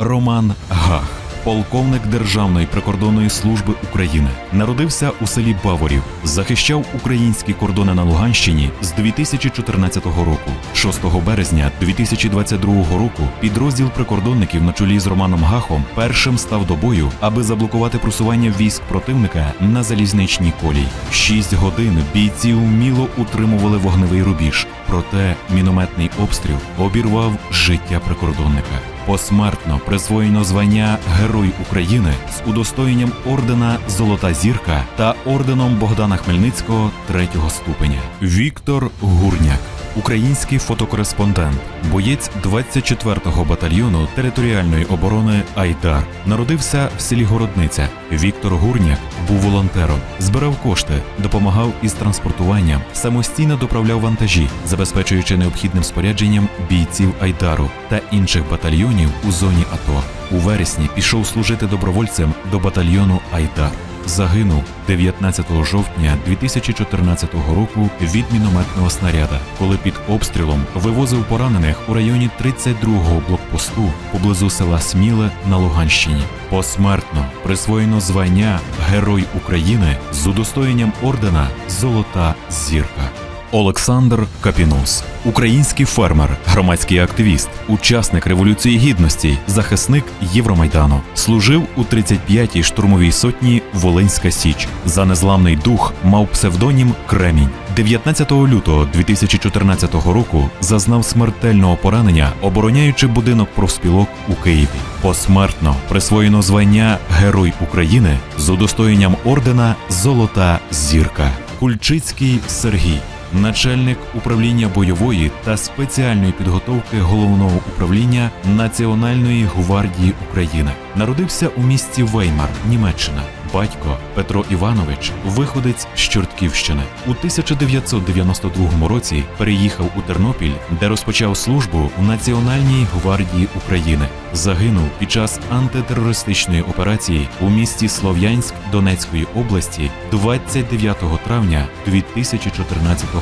Роман Гах, полковник Державної прикордонної служби України, народився у селі Баворів, захищав українські кордони на Луганщині з 2014 року. 6 березня 2022 року підрозділ прикордонників на чолі з Романом Гахом першим став до бою, аби заблокувати просування військ противника на залізничній колії. Шість годин бійці вміло утримували вогневий рубіж, проте мінометний обстріл обірвав життя прикордонника. Посмертно присвоєно звання Герой України з удостоєнням ордена Золота зірка та орденом Богдана Хмельницького третього ступеня. Віктор Гурняк. Український фотокореспондент, боєць 24-го батальйону територіальної оборони Айдар, народився в селі Городниця. Віктор Гурняк був волонтером, збирав кошти, допомагав із транспортуванням, самостійно доправляв вантажі, забезпечуючи необхідним спорядженням бійців Айдару та інших батальйонів у зоні АТО. У вересні пішов служити добровольцем до батальйону Айдар. Загинув 19 жовтня 2014 року від мінометного снаряда, коли під обстрілом вивозив поранених у районі 32-го блокпосту поблизу села Сміле на Луганщині. Посмертно присвоєно звання Герой України з удостоєнням ордена Золота зірка. Олександр Капінус, український фермер, громадський активіст, учасник революції гідності, захисник Євромайдану, служив у 35-й штурмовій сотні Волинська Січ. За незламний дух мав псевдонім Кремінь. 19 лютого 2014 року зазнав смертельного поранення, обороняючи будинок профспілок у Києві. Посмертно присвоєно звання Герой України з удостоєнням ордена Золота зірка. Кульчицький Сергій начальник управління бойової та спеціальної підготовки головного управління Національної гвардії України. Народився у місті Веймар, Німеччина. Батько Петро Іванович, виходець з Чортківщини, у 1992 році переїхав у Тернопіль, де розпочав службу в Національній гвардії України. Загинув під час антитерористичної операції у місті Слов'янськ Донецької області 29 травня 2014 року.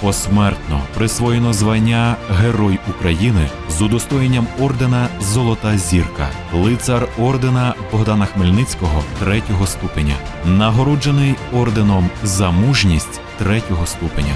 Посмертно присвоєно звання Герой України з удостоєнням ордена Золота зірка, лицар ордена Богдана Хмельницького третього ступеня, нагороджений орденом за мужність третього ступеня.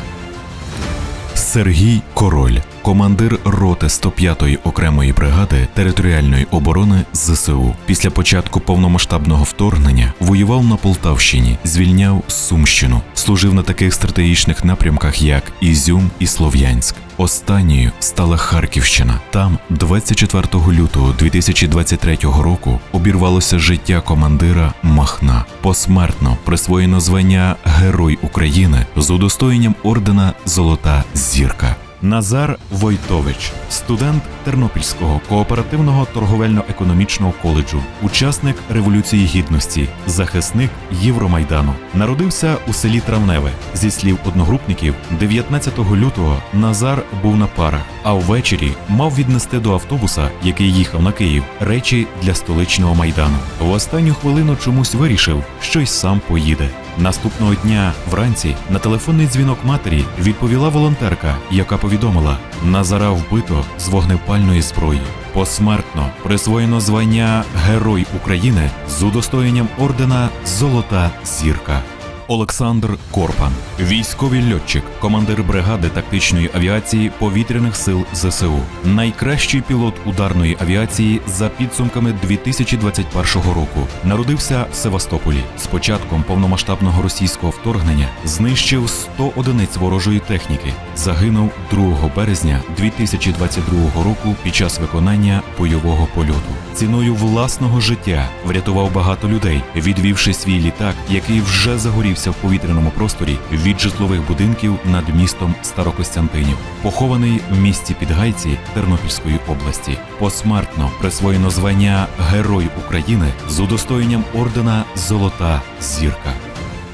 Сергій Король, командир роти 105-ї окремої бригади територіальної оборони ЗСУ. Після початку повномасштабного вторгнення воював на Полтавщині, звільняв Сумщину, служив на таких стратегічних напрямках, як Ізюм і Слов'янськ. Останньою стала Харківщина. Там, 24 лютого 2023 року, обірвалося життя командира Махна. Посмертно присвоєно звання Герой України з удостоєнням ордена Золота зірка. Назар Войтович, студент Тернопільського кооперативного торговельно-економічного коледжу, учасник Революції Гідності, захисник Євромайдану. Народився у селі Травневе. Зі слів одногрупників, 19 лютого Назар був на парах, а ввечері мав віднести до автобуса, який їхав на Київ, речі для столичного майдану. В останню хвилину чомусь вирішив, що й сам поїде. Наступного дня вранці на телефонний дзвінок матері відповіла волонтерка, яка повідомила: Назара вбито з вогнепальної зброї. Посмертно присвоєно звання Герой України з удостоєнням ордена Золота зірка. Олександр Корпан, військовий льотчик, командир бригади тактичної авіації повітряних сил ЗСУ, найкращий пілот ударної авіації за підсумками 2021 року. Народився в Севастополі. З початком повномасштабного російського вторгнення знищив 100 одиниць ворожої техніки. Загинув 2 березня 2022 року під час виконання бойового польоту. Ціною власного життя врятував багато людей, відвівши свій літак, який вже загорівся в повітряному просторі від житлових будинків над містом Старокостянтинів, похований в місті Підгайці Тернопільської області. Посмертно присвоєно звання Герой України з удостоєнням ордена Золота зірка.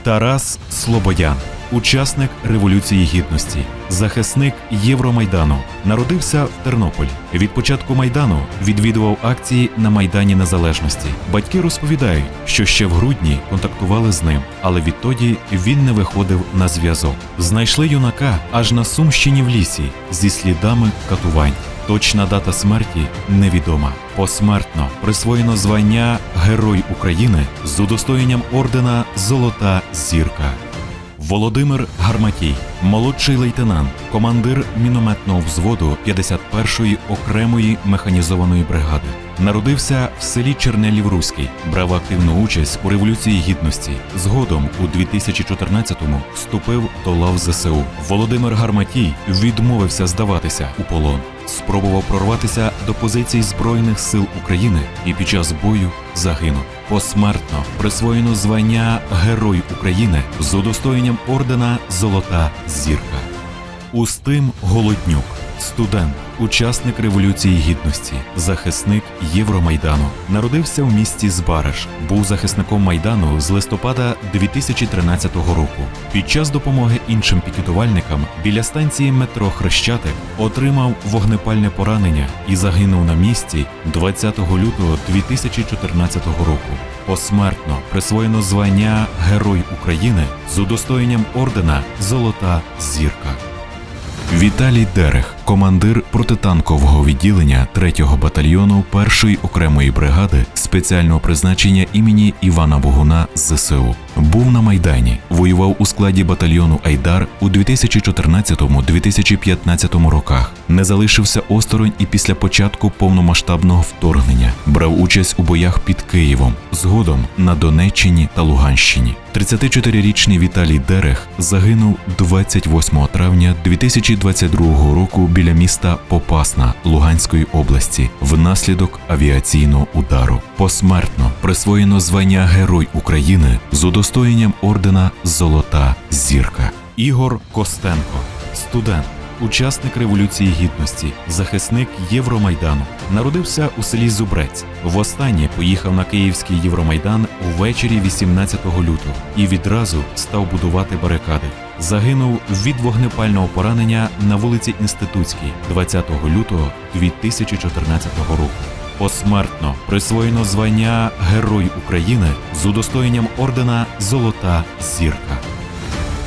Тарас Слободян, учасник Революції Гідності, захисник Євромайдану, народився в Тернополі. Від початку майдану відвідував акції на Майдані Незалежності. Батьки розповідають, що ще в грудні контактували з ним, але відтоді він не виходив на зв'язок. Знайшли юнака аж на Сумщині в лісі зі слідами катувань. Точна дата смерті невідома. Посмертно присвоєно звання Герой України з удостоєнням ордена Золота зірка. Володимир Гарматій, молодший лейтенант, командир мінометного взводу 51-ї окремої механізованої бригади. Народився в селі Чернелів Руський, брав активну участь у революції гідності. Згодом у 2014-му вступив до лав ЗСУ. Володимир Гарматій відмовився здаватися у полон. Спробував прорватися до позицій Збройних сил України і під час бою загинув. Посмертно присвоєно звання Герой України з удостоєнням ордена Золота зірка. Устим Голоднюк, студент, учасник Революції Гідності, захисник Євромайдану. Народився в місті Збараж. Був захисником майдану з листопада 2013 року. Під час допомоги іншим пікетувальникам біля станції метро Хрещатик отримав вогнепальне поранення і загинув на місці 20 лютого 2014 року. Посмертно присвоєно звання Герой України з удостоєнням ордена Золота зірка. Віталій Дерех, командир протитанкового відділення 3-го батальйону 1-ї окремої бригади спеціального призначення імені Івана Богуна з ЗСУ. Був на майдані, воював у складі батальйону Айдар у 2014-2015 роках. Не залишився осторонь і після початку повномасштабного вторгнення брав участь у боях під Києвом, згодом на Донеччині та Луганщині. 34-річний Віталій Дерех загинув 28 травня 2022 року біля міста Попасна Луганської області внаслідок авіаційного удару. Посмертно присвоєно звання Герой України з удостоєнням ордена Золота зірка. Ігор Костенко, студент. Учасник Революції Гідності, захисник Євромайдану, народився у селі Зубрець. Востаннє поїхав на Київський Євромайдан увечері 18 лютого і відразу став будувати барикади. Загинув від вогнепального поранення на вулиці Інститутській 20 лютого 2014 року. Посмертно присвоєно звання Герой України з удостоєнням ордена Золота зірка.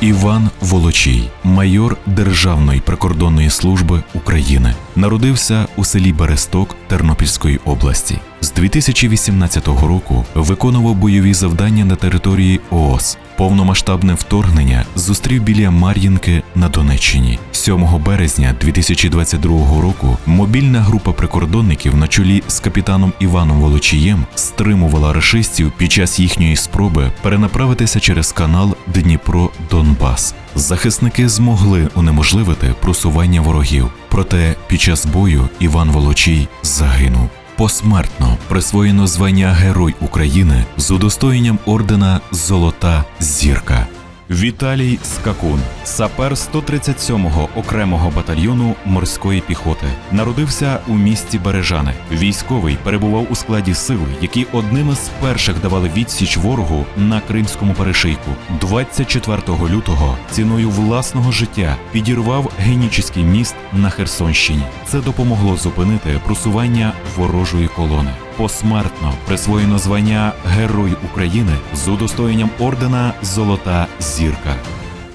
Іван Волочій, майор Державної прикордонної служби України, народився у селі Бересток Тернопільської області. З 2018 року виконував бойові завдання на території ООС. Повномасштабне вторгнення зустрів біля Мар'їнки на Донеччині. 7 березня 2022 року мобільна група прикордонників на чолі з капітаном Іваном Волочієм стримувала рашистів під час їхньої спроби перенаправитися через канал Дніпро-Донбас. Захисники змогли унеможливити просування ворогів. Проте під час бою Іван Волочій загинув. Посмертно присвоєно звання Герой України з удостоєнням ордена Золота зірка. Віталій Скакун, сапер 137-го окремого батальйону морської піхоти, народився у місті Бережани. Військовий перебував у складі сил, які одними з перших давали відсіч ворогу на кримському перешийку. 24 лютого ціною власного життя підірвав генічний міст на Херсонщині. Це допомогло зупинити просування ворожої колони. Посмертно присвоєно звання Герой України з удостоєнням ордена Золота зірка.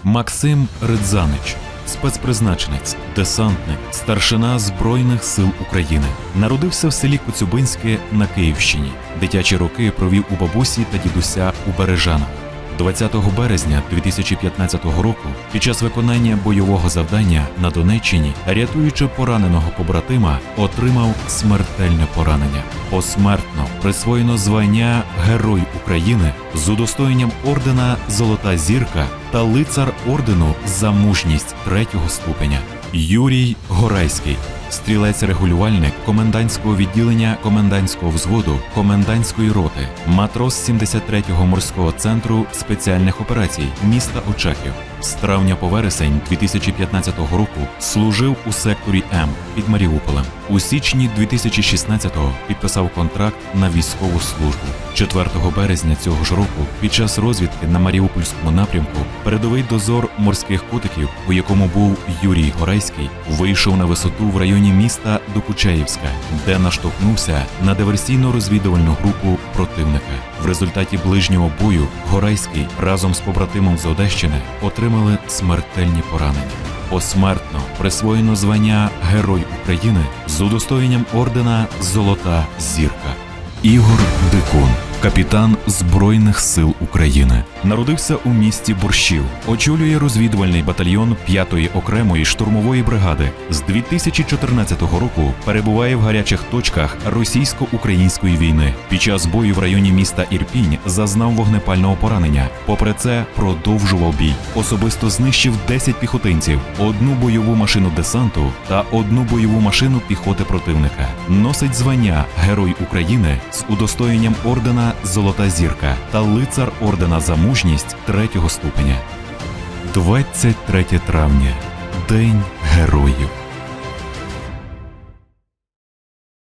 Максим Ридзанич, спецпризначенець, десантник, старшина Збройних сил України. Народився в селі Коцюбинське на Київщині. Дитячі роки провів у бабусі та дідуся у Бережанах. 20 березня 2015 року під час виконання бойового завдання на Донеччині, рятуючи пораненого побратима, отримав смертельне поранення. Посмертно присвоєно звання Герой України з удостоєнням ордена Золота зірка та лицар ордену за мужність третього ступеня. Юрій Горайський. Стрілець-регулювальник комендантського відділення комендантського взводу комендантської роти, матрос 73-го морського центру спеціальних операцій міста Очаків. З травня по вересень 2015 року служив у секторі М під Маріуполем. У січні 2016-го підписав контракт на військову службу. 4 березня цього ж року, під час розвідки на Маріупольському напрямку, передовий дозор морських котиків, у якому був Юрій Горайський, вийшов на висоту в районі міста Докучаївська, де наштовхнувся на диверсійно-розвідувальну групу противника. В результаті ближнього бою Горайський разом з побратимом з Одещини отримали смертельні поранення. Посмертно присвоєно звання Герой України з удостоєнням ордена Золота зірка. Ігор Дикун, капітан Збройних сил України, народився у місті Борщів, очолює розвідувальний батальйон 5-ї окремої штурмової бригади. З 2014 року перебуває в гарячих точках російсько-української війни. Під час бою в районі міста Ірпінь зазнав вогнепального поранення. Попри це, продовжував бій. Особисто знищив 10 піхотинців, одну бойову машину десанту та одну бойову машину піхоти противника. Носить звання Герой України з удостоєнням ордена Золота зірка та лицар ордена за мужність третього ступеня. 23 травня День Героїв.